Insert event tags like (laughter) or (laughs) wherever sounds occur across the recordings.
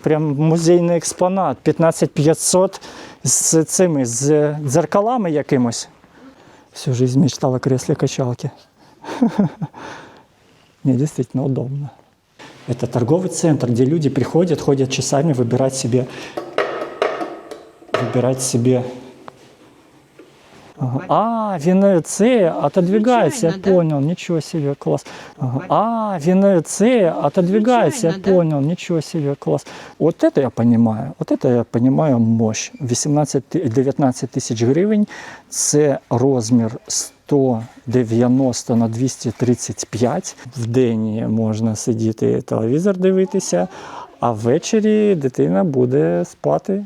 прям музейний експонат. 15500 з цими з дзеркалами якимось. Всю жизнь мечтала о кресле качалки. (laughs) Не, действительно удобно. Это торговый центр, где люди приходят, ходят часами выбирать себе, выбирать себе. Ага. А, він це отодвигається, я да? понял, ничего себе, класс. Ага. А, він це отодвигається, я да? понял, ничего себе, класс. Вот это я понимаю, вот это я понимаю мощь. 18, 19 тисяч гривень – це розмір 190 на 235. В день можна сидіти телевізор дивитися, а ввечері дитина буде спати.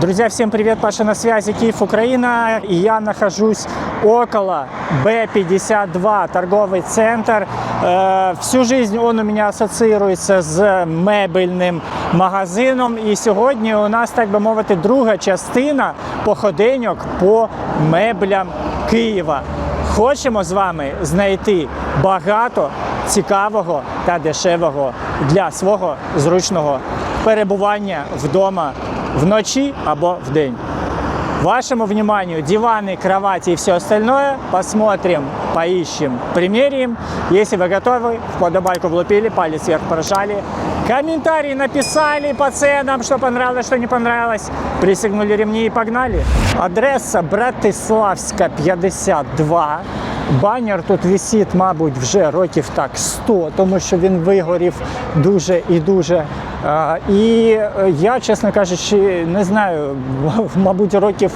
Друзья, всем привет! Паша на связи, Киев, Украина. И я нахожусь около Б-52, торговый центр. Э, всю жизнь он у меня ассоциируется з мебельним магазином. І сьогодні у нас, так би мовити, друга частина походеньок по меблям Києва. Хочемо з вами знайти багато цікавого та дешевого для свого зручного перебування вдома вночі або вдень. Вашему вниманию диваны, кровати и все остальное. Посмотрим, поищем, примерим. Если вы готовы, вподобайку влупили, палец вверх прожали. Комментарии написали по ценам, что понравилось, что не понравилось. Пристегнули ремни и погнали. Адреса Братиславська, 52. Банер тут висить, мабуть, вже років так 100, тому що він вигорів дуже і дуже. І е, я, чесно кажучи, не знаю, (laughs) мабуть, років.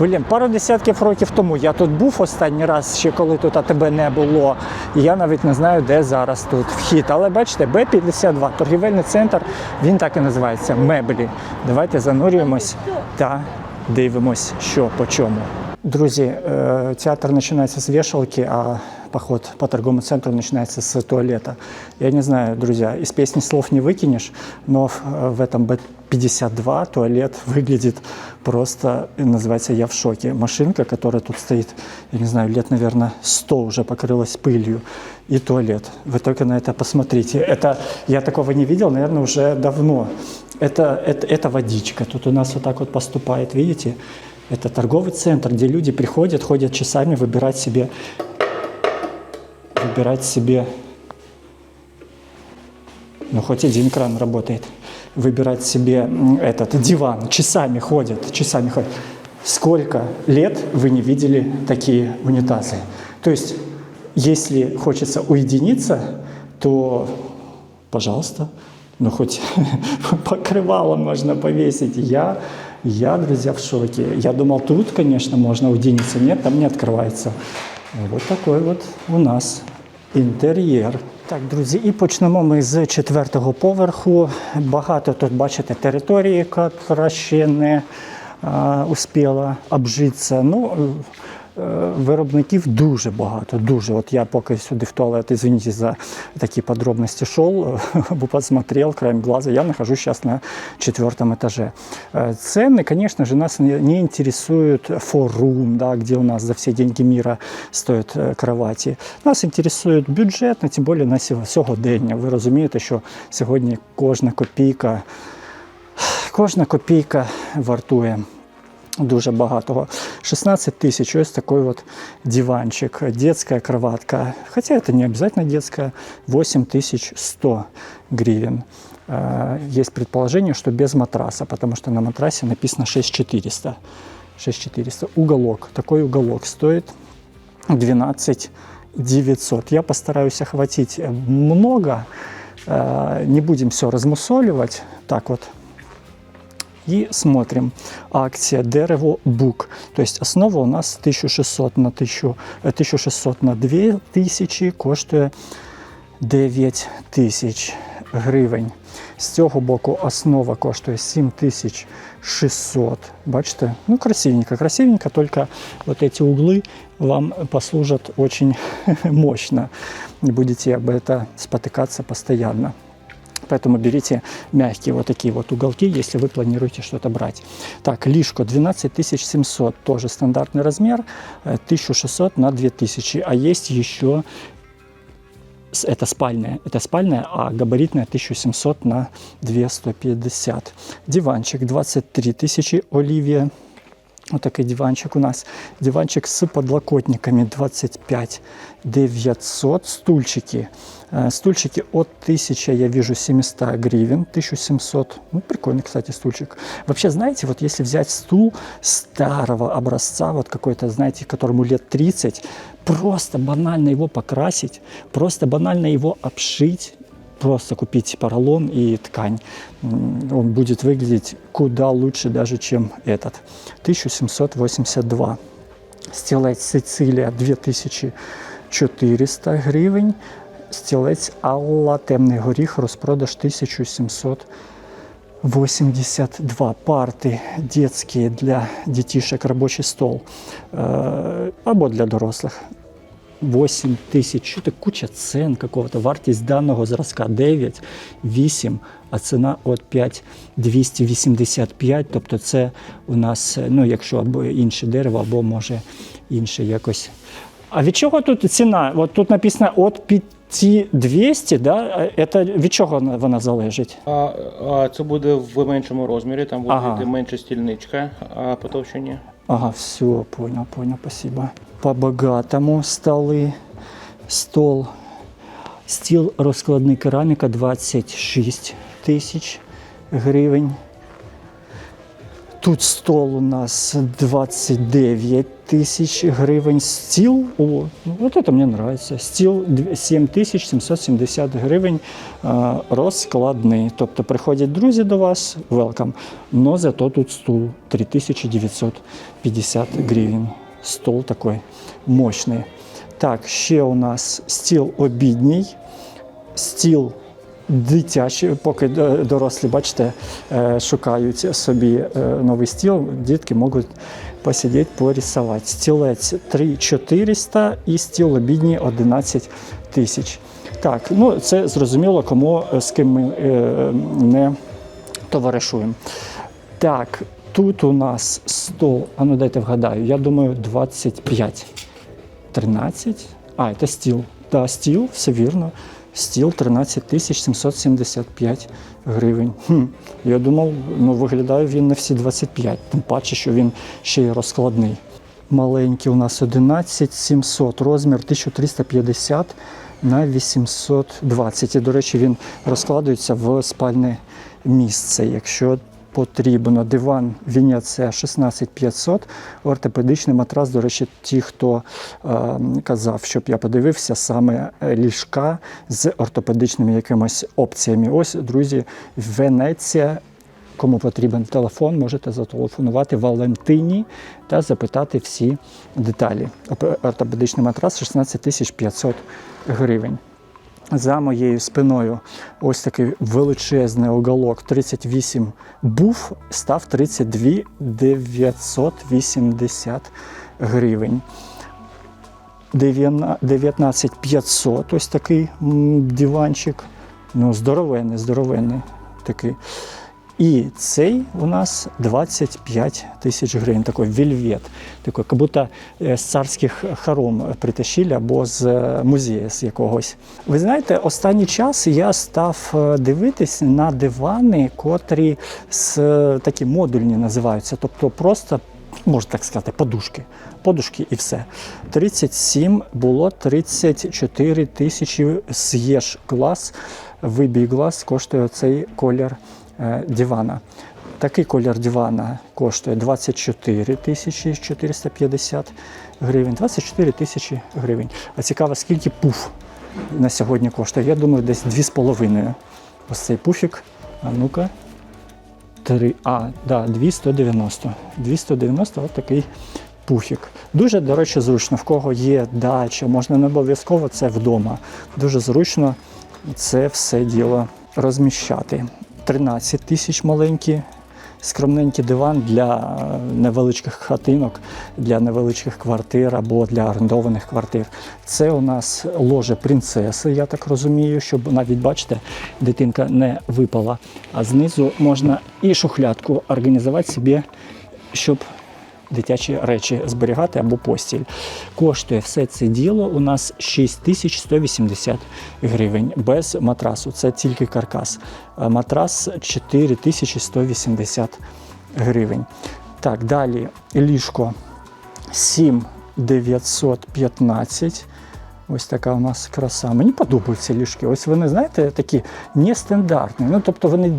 Блін, пару десятків років тому я тут був останній раз, ще коли тут АТБ не було. Я навіть не знаю, де зараз тут вхід. Але бачите, Б-52, торгівельний центр, він так і називається меблі. Давайте занурюємось та дивимось, що по чому. Друзі, е, театр починається з вешалки, а поход по торговому центру начинается с туалета. Я не знаю, друзья, из песни слов не выкинешь, но в, этом Б-52 туалет выглядит просто, называется «Я в шоке». Машинка, которая тут стоит, я не знаю, лет, наверное, 100 уже покрылась пылью, и туалет. Вы только на это посмотрите. Это, я такого не видел, наверное, уже давно. Это, это, это водичка. Тут у нас вот так вот поступает, видите? Это торговый центр, где люди приходят, ходят часами выбирать себе выбирать себе, ну хоть один кран работает, выбирать себе этот диван, часами ходят, часами ходят. Сколько лет вы не видели такие унитазы? То есть, если хочется уединиться, то, пожалуйста, ну хоть (laughs) покрывало можно повесить. Я, я, друзья, в шоке. Я думал, тут, конечно, можно уединиться. Нет, там не открывается. Вот такой вот у нас інтер'єр. Так, друзі, і почнемо ми з четвертого поверху. Багато тут, бачите, території, яка ще не успіла обжитися. Ну, виробників дуже багато, дуже. От я поки сюди в туалет, извините за такі подробности шел, (laughs) бо посмотрел краем глаза, я нахожусь сейчас на четвертом этаже. Э, Цены, конечно же, нас не не интересуют форум, да, где у нас за все деньги мира стоят э, кровати. Нас інтересує бюджет, ну, тим більше на сього- сьогодення. Ви розумієте, що сьогодні кожна копійка, кожна копійка вартує Дуже багатого. 16 тысяч, ось такой вот диванчик, детская кроватка. Хотя это не обязательно детская, 8100 гривен. Есть предположение, что без матраса, потому что на матрасе написано 6400. 6400. Уголок, такой уголок стоит 12 900. Я постараюсь охватить много, не будем все размусоливать. Так вот, и смотрим. Акция дерево бук. То есть основа у нас 1600 на 1000, э, 1600 на 2000 коштує 9 тисяч гривень. З цього боку основа коштує 7600. Бачите? Ну, красивенько, красивенько, только вот эти углы вам послужат очень (laughs) мощно. Будете как бы это спотыкаться постоянно. Поэтому берите мягкие вот такие вот уголки, если вы планируете что-то брать. Так, лишко 12700, тоже стандартный размер, э, 1600 на 2000. А есть еще с- это спальная, это спальная, а габаритная 1700 на 2150. Диванчик 23 тысячи Оливия. Вот такой диванчик у нас. Диванчик с подлокотниками 25 900. Стульчики. Стульчики от 1000, я вижу, 700 гривен, 1700. Ну, прикольный, кстати, стульчик. Вообще, знаете, вот если взять стул старого образца, вот какой-то, знаете, которому лет 30, просто банально его покрасить, просто банально его обшить, просто купить поролон и ткань. Он будет выглядеть куда лучше даже, чем этот. 1782. Стілець Сицилія 2400 гривень. Стілець Алла Темний горіх розпродаж 1782. Парти детські для дітішек робочий стол е, або для дорослих. 8 тисяч, що це куча цен какого-то. Вартість даного зразка 9, 8, а ціна от 5 285. Тобто це у нас, ну якщо або інше дерево, або може інше якось. А від чого тут ціна? От тут написано от 5200, да? А Це від чого вона- залежить? А, а це буде в меншому розмірі, там буде Ага. менша стільничка, а по товщині. Ага, все, понял, понял, спасибо. По-богатому столи, стол, стіл розкладний кераміка 26 тисяч гривень. Тут стол у нас 29 тысяч гривень. Стіл, о, ну, вот это мне нравится. Стіл 7770 гривень розкладний. Тобто приходять друзі до вас, welcome, но зато тут стул 3950 гривень. Стол такой мощний. Так, ще у нас стіл обідній, стіл дитячий, поки е, дорослі, бачите, е, шукають собі е, новий стіл, дітки можуть посидіти, порисувати. Стілець 3400 і стіл обідній 11 тисяч. Так, ну це зрозуміло, кому е, з ким ми е, не товаришуємо. Так, тут у нас стол, а ну дайте вгадаю, я думаю, 25. 13. А, це стіл. Да, стіл, все вірно. Стіл 13 тисяч 775 гривень. Хм, я думав, ну виглядає він на всі 25, тим паче, що він ще й розкладний. Маленький у нас 11 700, розмір 1350 на 820. І, до речі, він розкладується в спальне місце. Якщо потрібно. Диван Венеція 16500, ортопедичний матрас. До речі, ті, хто е, казав, щоб я подивився саме ліжка з ортопедичними якимись опціями. Ось, друзі, Венеція. Кому потрібен телефон, можете зателефонувати Валентині та запитати всі деталі. Ортопедичний матрас 16 500 гривень. За моєю спиною ось такий величезний оголок 38 був, став 32 980 гривень. 19 500 ось такий диванчик. Ну, здоровенний, здоровенний такий. І цей у нас 25 тисяч гривень, такий вельвет, такий, як будто е, з царських хором притащили або з е, музею з якогось. Ви знаєте, останній час я став е, дивитись на дивани, котрі з, такі модульні називаються, тобто просто. Можна так сказати, подушки. Подушки і все. 37 було 34 тисячі з'єш глаз. Вибій глаз коштує цей колір дивана. Такий колір дивана коштує 24 тисячі 450 гривень. 24 тисячі гривень. А цікаво, скільки пуф на сьогодні коштує? Я думаю, десь 2,5. Ось цей пуфік. А ну-ка. Три, а, да, 290. 290 от такий пуфік. Дуже, до речі, зручно. В кого є дача, можна не обов'язково це вдома. Дуже зручно це все діло розміщати. 13 тисяч маленькі. скромненький диван для е, невеличких хатинок, для невеличких квартир або для орендованих квартир. Це у нас ложе принцеси, я так розумію, щоб навіть бачите, дитинка не випала. А знизу можна і шухлядку організувати собі, щоб дитячі речі зберігати або постіль. Коштує все це діло у нас 6180 гривень без матрасу. Це тільки каркас. Е, Матрас 4180 гривень. Так, далі ліжко 7915. Ось така у нас краса. Мені подобаються ліжки. Ось вони, знаєте, такі нестандартні. Ну, тобто вони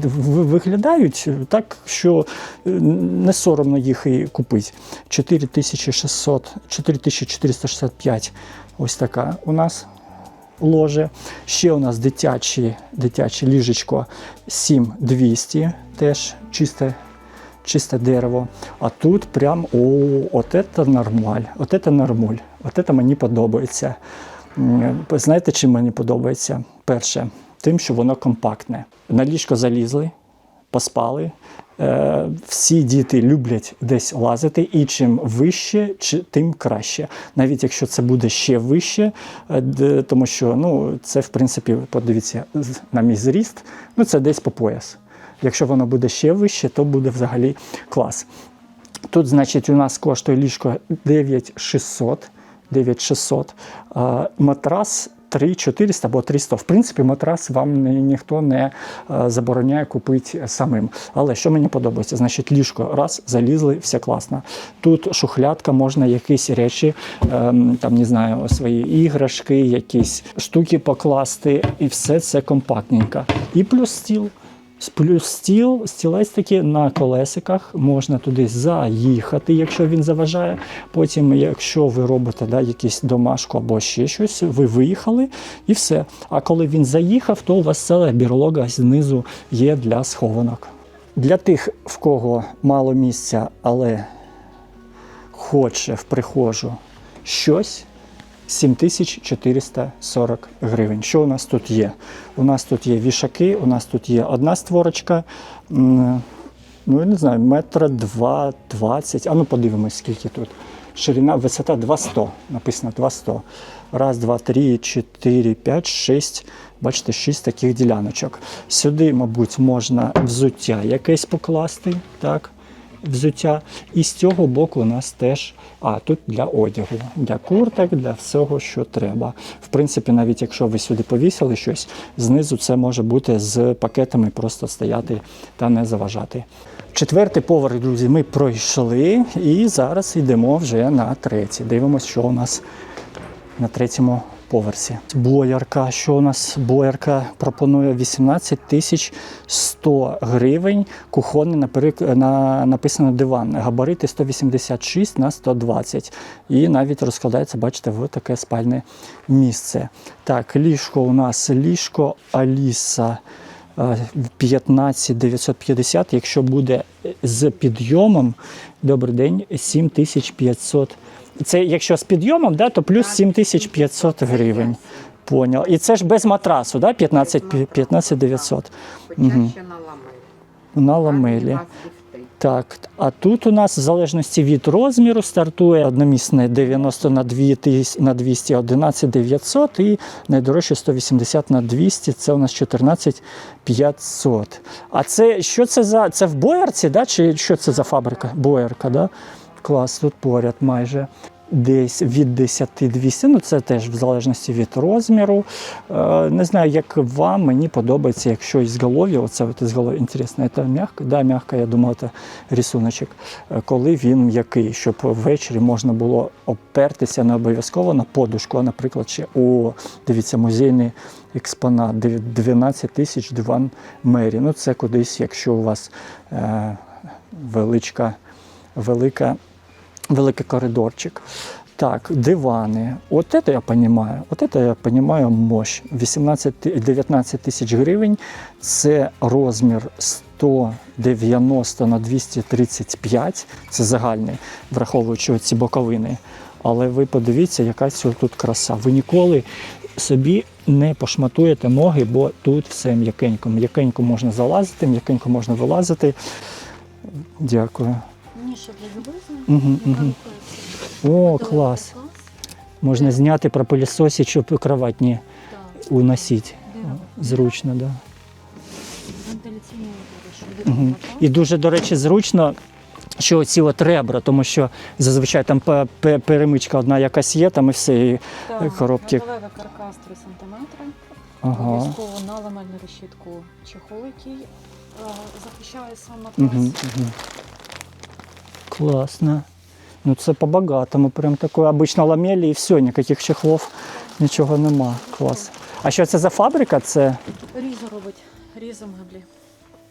виглядають так, що е, не соромно їх і купити. 4600, 4465. Ось така у нас ложе. Ще у нас дитячі, дитяче ліжечко 7200, теж чисте, чисте дерево. А тут прям о, от це нормаль, от це нормуль, от це мені подобається. Знаєте, чим мені подобається? Перше, тим, що воно компактне. На ліжко залізли, поспали. Е, всі діти люблять десь лазити, і чим вище, тим краще. Навіть якщо це буде ще вище, е, тому що ну, це, в принципі, подивіться, на мій зріст, ну це десь по пояс. Якщо воно буде ще вище, то буде взагалі клас. Тут, значить, у нас коштує ліжко 9600, 9600, а матрас 3400 або 300. В принципі, матрас вам ні- ніхто не е, забороняє купити самим. Але що мені подобається? Значить, ліжко раз, залізли, все класно. Тут шухлядка, можна якісь речі, ем, там не знаю, свої іграшки, якісь штуки покласти, і все це компактненько. І плюс стіл. Плюс стіл, стілець такий на колесиках, можна туди заїхати, якщо він заважає. Потім, якщо ви робите да, якусь домашку або ще щось, ви виїхали і все. А коли він заїхав, то у вас ціла бірлога знизу є для схованок. Для тих, в кого мало місця, але хоче в прихожу щось, 7440 гривень. Що у нас тут є? У нас тут є вішаки, у нас тут є одна створочка, ну я не знаю, метра два двадцять. А ну подивимось, скільки тут. Ширина, висота 200, написано 200. Раз, два, три, чотири, п'ять, шість. Бачите, шість таких діляночок. Сюди, мабуть, можна взуття якесь покласти. Так взуття. І з цього боку у нас теж, а тут для одягу, для курток, для всього, що треба. В принципі, навіть якщо ви сюди повісили щось, знизу це може бути з пакетами просто стояти та не заважати. Четвертий поверх, друзі, ми пройшли і зараз йдемо вже на третій. Дивимося, що у нас на третьому поверсі. Боярка, що у нас боярка пропонує 18 тисяч 100 гривень. Кухонний наперек- на, написано диван. Габарити 186 на 120. І навіть розкладається, бачите, в таке спальне місце. Так, ліжко у нас ліжко Аліса. е, 15 950, якщо буде з підйомом, добрий день, 7500. Це якщо з підйомом, да, то плюс 7500 гривень. Поняв. І це ж без матрасу, да? 15, 15 900 Хоча ще на ламелі. Так, а тут у нас в залежності від розміру стартує одномісне 90 на 2 на 200, 11 900 і найдорожче 180 на 200, це у нас 14 500. А це що це за це в боярці, да? чи що це за фабрика? Боярка, да? Клас, тут поряд майже. Десь від 10 200, ну це теж в залежності від розміру. Е, не знаю, як вам, мені подобається, якщо ізголов'я, оце от ізголов'я, інтересно, це м'яко? Да, м'яко, я думаю, це рисуночок. Е, Коли він м'який, щоб ввечері можна було опертися не обов'язково на подушку, а, наприклад, ще о, дивіться, музейний експонат, 12 тисяч диван мері. Ну, це кудись, якщо у вас е, величка, велика великий коридорчик. Так, дивани. Вот это я понимаю. Вот это я понимаю мощь. 18-19 тисяч гривень. Це розмір 190 на 235. Це загальний, враховуючи ці боковини. Але ви подивіться, яка тут краса. Ви ніколи собі не пошматуєте ноги, бо тут все м'якенько. М'якенько можна залазити, м'якенько можна вилазити. Дякую. Ніша для яка О, клас. Можна зняти, пропилісосити, щоб кровать не Так. уносити. Зручно, да. Вентиляційний вибір, Угу. І дуже, до речі, зручно. що ці от ребра, тому що зазвичай там пе- пе- перемичка одна якась є, там і все. І, Так, коробки. металевий каркас 3 см. ага. Обов'язково на ламельну решітку чехол, який е, захищає сам матрас. Угу, угу. Класно. Ну це по-багатому, прям таке. Обично ламелі і все, ніяких чехлов, нічого нема. Клас. А що це за фабрика? Це, Різо робить, різом меблі.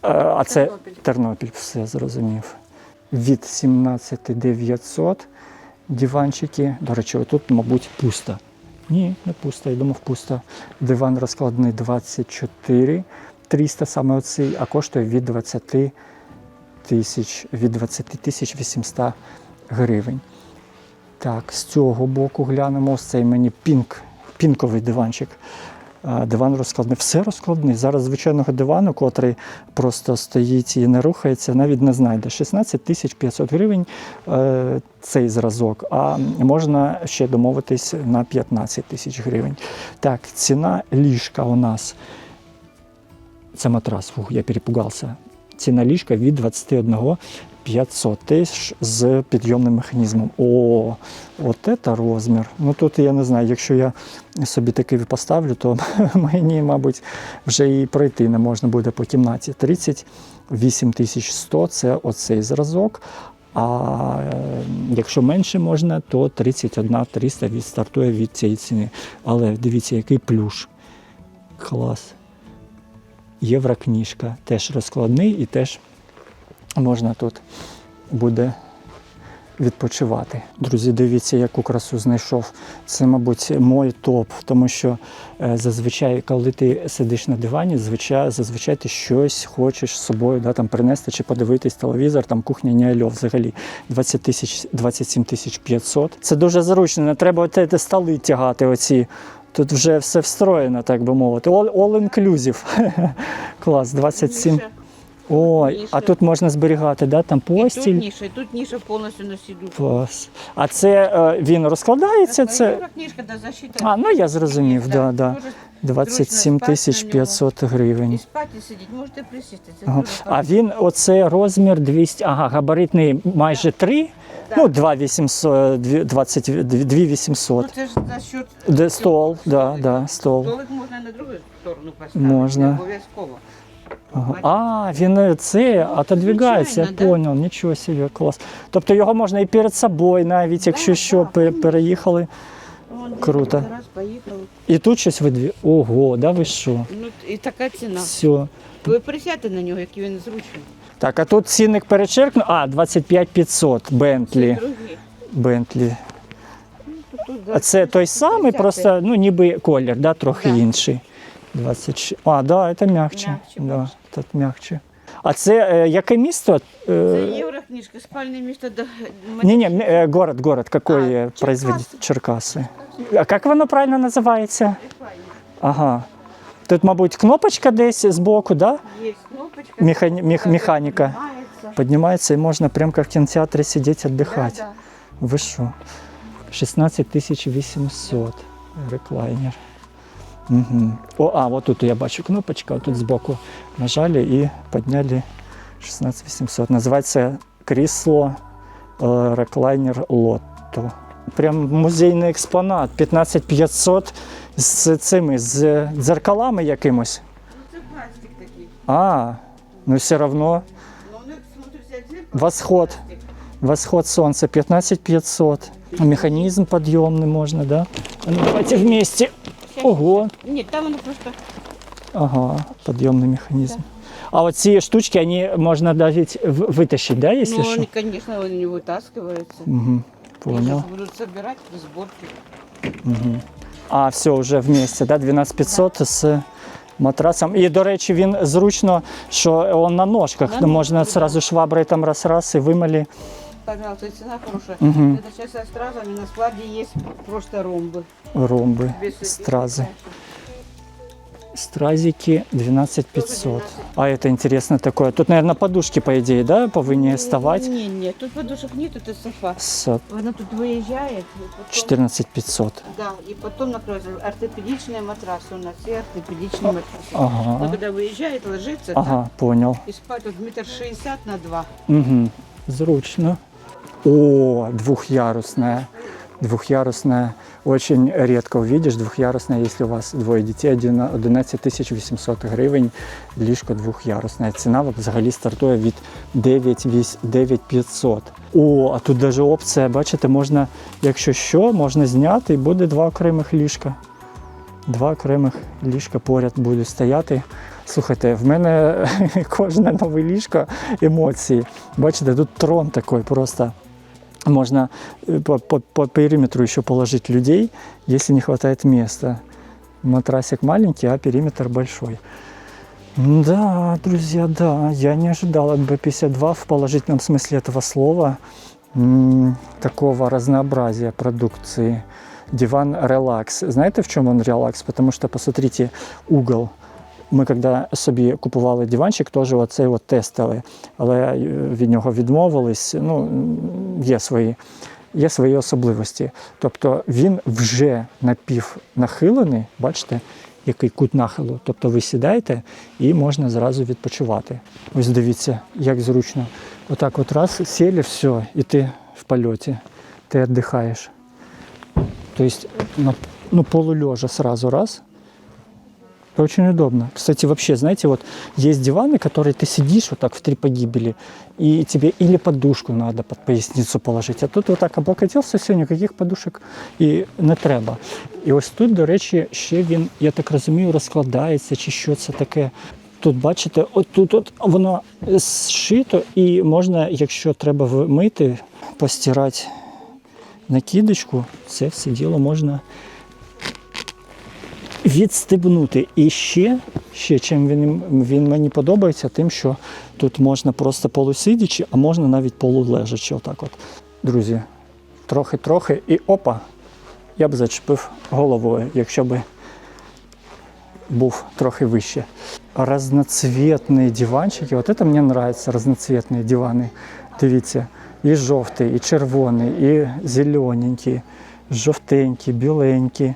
е, а це Тернопіль. Тернопіль, все зрозумів. Від 17 900 диванчики. До речі, тут, мабуть, пусто. Ні, не пусто, я думав, пусто. Диван розкладний 24 300, саме оцей, а коштує від 20 тисяч, від 20 тисяч 800 гривень. Так, з цього боку глянемо. Ось цей мені пінк, пінковий диванчик. Диван розкладний. Все розкладний. Зараз звичайного дивану, котрий просто стоїть і не рухається, навіть не знайде. 16 тисяч 500 гривень е, цей зразок, а можна ще домовитись на 15 тисяч гривень. Так, ціна ліжка у нас. Це матрас, фух, я перепугався. Ціна ліжка від 21 500, теж з підйомним механізмом. О, от це розмір. Ну тут я не знаю, якщо я собі такий поставлю, то (laughs) мені, мабуть, вже і пройти не можна буде по кімнаті. 38 100 – це оцей зразок. А е, якщо менше можна, то 31 300 від, стартує від цієї ціни. Але дивіться, який плюш. Клас. Єврокнижка. Теж розкладний і теж можна тут буде відпочивати. Друзі, дивіться, яку красу знайшов. Це, мабуть, мой топ, тому що е, зазвичай, коли ти сидиш на дивані, звичай, зазвичай ти щось хочеш з собою да, там, принести чи подивитись телевізор, там кухня не альо взагалі 20 тисяч, 27 тисяч 500. Це дуже зручно, не треба ці столи тягати оці. Тут вже все встроєно, так би мовити. All, all inclusive. (laughs) Клас, 27. Ніша. Ой, Ніша. а тут можна зберігати, да? там І тут постіль. ніша, і тут ніша повністю на. Клас. А це е, він розкладається? Це книжка до защити. а, ну я зрозумів, да, да. Дуже 27 тисяч ньому. 500 І гривень. спати сидіть, можете присісти. Це Ага. А він оце розмір 200, ага, габаритний майже 3, Так. Ну 2 800, 20, 2 Ну 800. це ж за счет Де стол, да, да, стол. Столик можна на другу сторону поставити. Можна. Не Обов'язково. Ага. А, він це отодвигається, я звичайно, да. понял, нічого собі, клас. Тобто його можна і перед собою, навіть якщо що, пе- переїхали. Вон, Круто. дивіться, Раз, поїхали. І тут щось видві. Ого, да ви що? Ну, і така ціна. Все. Ви присядьте на нього, який він зручний. Так, а тут цінник перечеркну. А, 25 500 Бентлі. Другий. Бентлі. Тут, тут, А це той самий, Присядьте. просто ну, ніби колір, да, трохи Да. інший. 26. А, да, це м'якче. М'якче, Да, бачите. тут м'якче. А це е, яке місто? Це Е, єврокнижка, спальне місто до не, не, э, город, город, какой А, э, Черкассы. производитель? Черкасы. А как воно правильно називається? Ага. Тут, мабуть, кнопочка десь збоку, да? Є кнопочка. Механі- мех- механіка. Піднімається. Поднимается и можно прям как в кинотеатре сидеть отдыхать. Да, Вы что? 16 800 реклайнер. Угу. О, а, вот тут я бачу кнопочка, вот тут сбоку нажали и подняли 16 800. Называется крісло е, реклайнер Лотто. Прям музейний експонат. 15 500 з цими, з дзеркалами якимось. Ну, це пластик такий. А, ну все равно. Ну, у них, смотрите, дзеркало. Восход. пластик. Восход солнца 15 500. Механизм подъемный можно, да? А ну, давайте вместе. Ого. Ні, там воно просто Ага, подъемный механизм. А вот эти штучки, они можно давить, в- вытащить, да, если ну, что? вони, конечно, вони не витаскиваються. Угу, Их понял. сейчас будут собирать при зборці. А, все, вже вместе, да? 12 500 з матрасом. І, до речі, він зручно, що він на ножках. На Можна ножках, сразу шваброй там раз-раз і вимили. Пожалуйста, ціна хороша. Мгм. Это сейчас со стразами на складе есть просто ромбы. Ромби, Без этих стрази. украшений. Стразики 12 500. 12. А это интересно такое. Тут, наверное, подушки, по идее, да, повинні вставать. Не, не, тут подушек нет, это софа. С Она тут выезжает. и потом- 14 500. Да, и потом накроется ортопедичные матрасы у нас, и ортопедичные матрасы. Ага. Но когда выезжает, ложится Ага, понял. так, и спать вот метр шестьдесят на два. Угу. Зручно. О, двухъярусная. Двухъярусная. Очень редко увидишь двухъярусная, если у вас двоє дітей, один- 11 800 гривень, ліжко двух'ярусне. Ціна взагалі стартує від 9500. О, а тут навіть опція, бачите, можна, якщо що, можна зняти і буде два окремих ліжка. Два окремих ліжка поряд будуть стояти. Слухайте, в мене (laughs) кожне нове ліжко емоції. Бачите, тут трон такий просто. Можно э, по, по, по периметру еще положить людей, если не хватает места. Матрасик маленький, а периметр большой. Да, друзья, да, я не ожидал от B52 в положительном смысле этого слова такого разнообразия продукции. Диван релакс. Знаете, в чем он релакс? Потому что, посмотрите, угол. Ми, коли собі купували диванчик, теж оцей от тестили, але е, від нього відмовились. Ну, є свої, є свої особливості. Тобто він вже напівнахилений, бачите, який кут нахилу. Тобто ви сідаєте і можна зразу відпочивати. Ось дивіться, як зручно. Отак от раз сіли, все, і ти в польоті, ти віддихаєш. Тобто, ну, полулежа сразу раз. Это очень удобно. Кстати, вообще, знаете, вот есть диваны, которые ты сидишь вот так в три погибели, и тебе или подушку надо под поясницу положить, а тут вот так облокотився, все, никаких подушек і не треба. І ось тут, до речі, ще він, я так розумію, розкладається чи що це таке. Тут, бачите, от тут от воно зшито, і можна, якщо треба вмити, постирати накидочку, це все діло можна відстебнути. І ще, ще чим він, він мені подобається, тим, що тут можна просто полусидячи, а можна навіть полулежачи. Отак от. Друзі, трохи-трохи і опа, я б зачепив головою, якщо би був трохи вище. Разноцветные диванчики. Вот это мне нравится, разноцветные диваны. Дивіться, і жовтий, і червоний, і зелененький, жовтенький, біленький.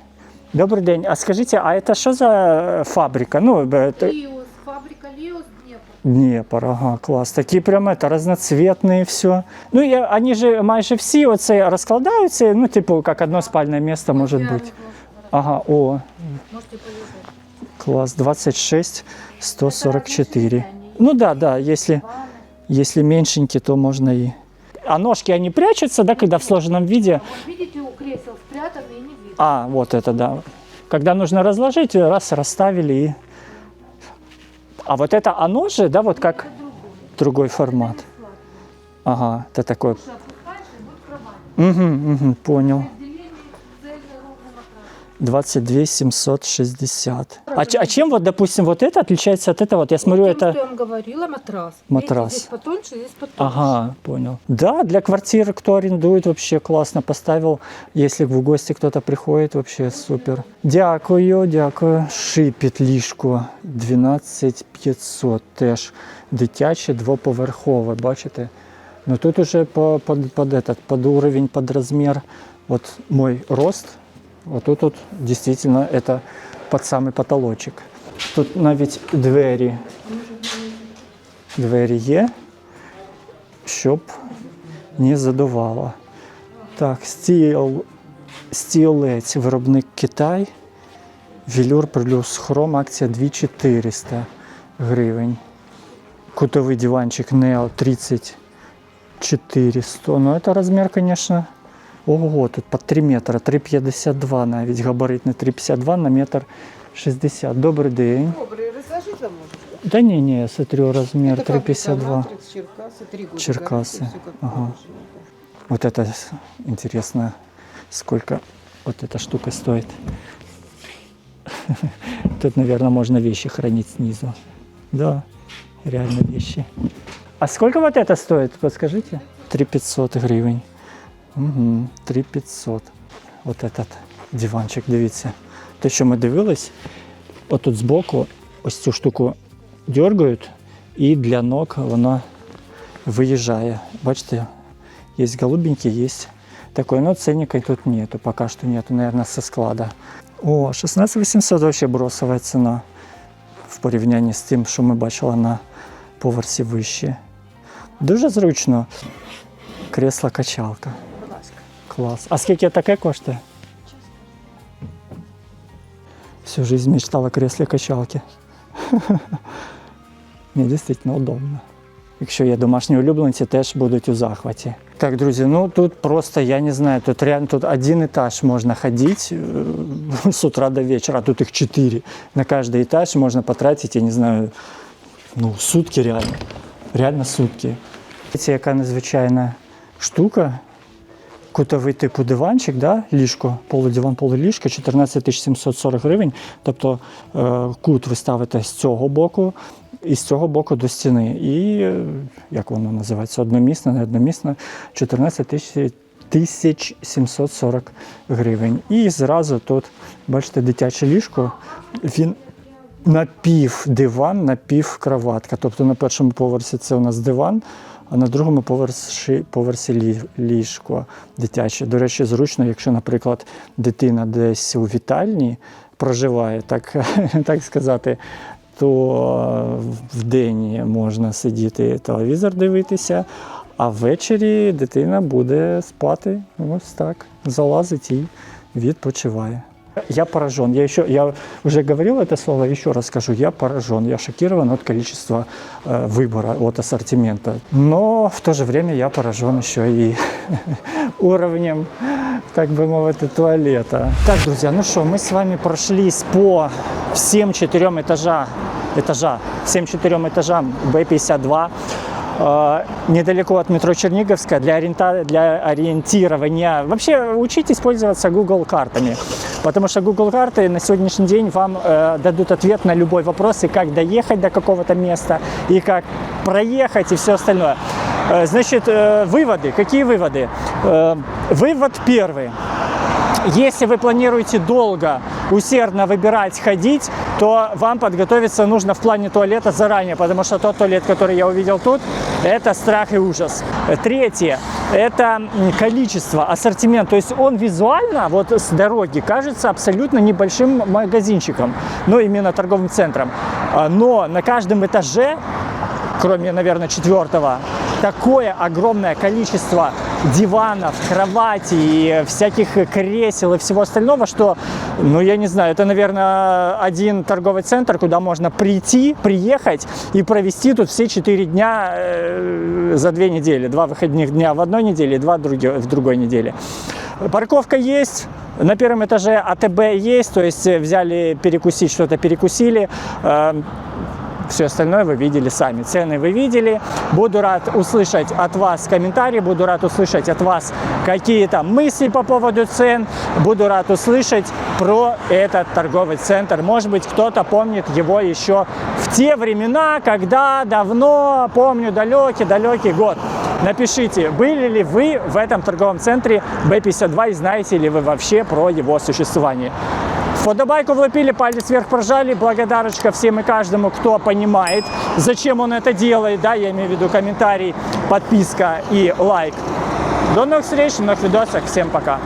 Добрий день. А скажіть, а це що за фабрика? Ну, Лиус, фабрика Лиус, Днепр. Дніпр, ага, клас. Такі прямо это, разноцветные все. Ну, і вони же майже всі оце розкладаються, ну, типу, як одно спальне місце може Я бути. Ага, о, Можете класс, 26, 144. Ну да, да, если, если меньшенький, то можно и... А ножки, они прячутся, да, когда в сложенном виде? Вот видите, у кресел спрятаны и не видно. А, вот это, да. Когда нужно разложить, раз, расставили и... А вот это оно же, да, вот как другой формат? Ага, это такой... Угу, угу, понял. 22 760. А, ч- а чем вот, допустим, вот это отличается от этого? Вот я смотрю, Тем, это... что я вам говорила, матрас. Матрас. Видите, здесь потоньше, здесь потоньше. Ага, понял. Да, для квартиры, кто арендует, вообще классно поставил. Если в гости кто-то приходит, вообще супер. Дякую, дякую. Шипіт ліжко 12500 теж. Дитяче двоповерхове, бачите? Ну тут уже по, под, под, этот, под уровень, под размер. Вот мой рост, вот тут вот действительно это под самый потолочек. Тут навіть двері. Двері є щоб не задувало. Так, стіл, стілець, виробник Китай. Велюр плюс хром, акція 2400 гривень. Кутовий диванчик Neo 3400. Ну, это размер, конечно, ого, тут по 3 метра, 3,52 навіть, габаритний 3,52 на метр 60. Добрий день. Добрый, разложить вам можно? Да не, не, я смотрю, размер Это фабрика 3,52. «Матрикс», Черкасы, три года. Черкасы, ага. Вот это интересно, сколько вот эта штука стоит. (laughs) Тут, наверное, можно вещи хранить снизу. Да, реально вещи. А сколько вот это стоит, подскажите? 3500 гривень. Угу, 3500. Вот этот диванчик, дивіться. Те, що ми дивились, отут збоку ось цю штуку дергають, і для ног вона виїжджає. Бачите, есть голубенький, есть такой, но ценника тут нету, пока что нету, наверное, со склада. О, 16 800 вообще бросовая цена в порівнянні з тим, що ми бачили на поверсі вище. Дуже зручно. Кресло-качалка. Будь ласка. Клас. А скільки таке коштує? Всю жизнь мечтала о кресле-качалке. (laughs) Ні, дійсно удобно. Якщо є домашні улюбленці, теж будуть у захваті. Так, друзі, ну тут просто, я не знаю, тут реально тут один этаж можно ходить э, (laughs) с утра до вечера, а тут их четыре. На каждый этаж можно потратить, я не знаю, ну, сутки реально. Реально сутки. Це яка надзвичайна штука. Кутовий типу диванчик, да? ліжко, полудиван, полуліжко, 14 740 гривень. Тобто е, кут ви ставите з цього боку і з цього боку до стіни. І е, як воно називається? Одномісне, не одномісне, 14 тисяч. 1740 гривень. І зразу тут, бачите, дитяче ліжко. Він напів диван, напів кроватка. Тобто на першому поверсі це у нас диван, а на другому поверсі, поверсі ліжко дитяче. До речі, зручно, якщо, наприклад, дитина десь у вітальні проживає, так, (laughs) так сказати, то в день можна сидіти телевізор дивитися, а ввечері дитина буде спати. Ось так. Залазить і відпочиває. Я поражен. Я еще, я уже говорил это слово, еще раз скажу. Я поражен. Я шокирован от количества э, выбора, от ассортимента. Но в то же время я поражен еще и (laughs) уровнем, так бы мовити, туалета. Так, друзья, ну что, мы с вами прошлись по всем четырем этажа, этажа, всем четырем этажам Б-52. Э, недалеко от метро Черниговская для, ориента... для ориентирования. Вообще учитесь пользоваться Google картами, потому что Google карты на сегодняшний день вам э, дадут ответ на любой вопрос, и как доехать до какого-то места, и как проехать, и все остальное. Э, значит, э, выводы. Какие выводы? Э, вывод первый. Если вы планируете долго, усердно выбирать, ходить, то вам подготовиться нужно в плане туалета заранее, потому что тот туалет, который я увидел тут, это страх и ужас. Третье – это количество, ассортимент. То есть он визуально, вот с дороги, кажется абсолютно небольшим магазинчиком, ну, именно торговым центром. А, Но на каждом этаже кроме, наверное, четвертого, такое огромное количество диванов, кроватей, и всяких кресел и всего остального, что, ну, я не знаю, это, наверное, один торговый центр, куда можно прийти, приехать и провести тут все четыре дня э, за две недели. Два выходных дня в одной неделе, два в другой неделе. Парковка есть, на первом этаже АТБ есть, то есть э, взяли перекусить, что-то перекусили. Все остальное вы видели сами. Цены вы видели. Буду рад услышать от вас комментарии, буду рад услышать от вас какие-то мысли по поводу цен. Буду рад услышать про этот торговый центр. Может быть, кто-то помнит его еще в те времена, когда давно, помню, далекий-далекий год. Напишите, были ли вы в этом торговом центре Б52 и знаете ли вы вообще про его существование. Вподобайку влепили, палец вверх прожали. Благодарочка всем и каждому, кто понимает, зачем он это делает. Да, я имею в виду комментарий, подписка и лайк. До новых встреч, новых видосах. Всем пока.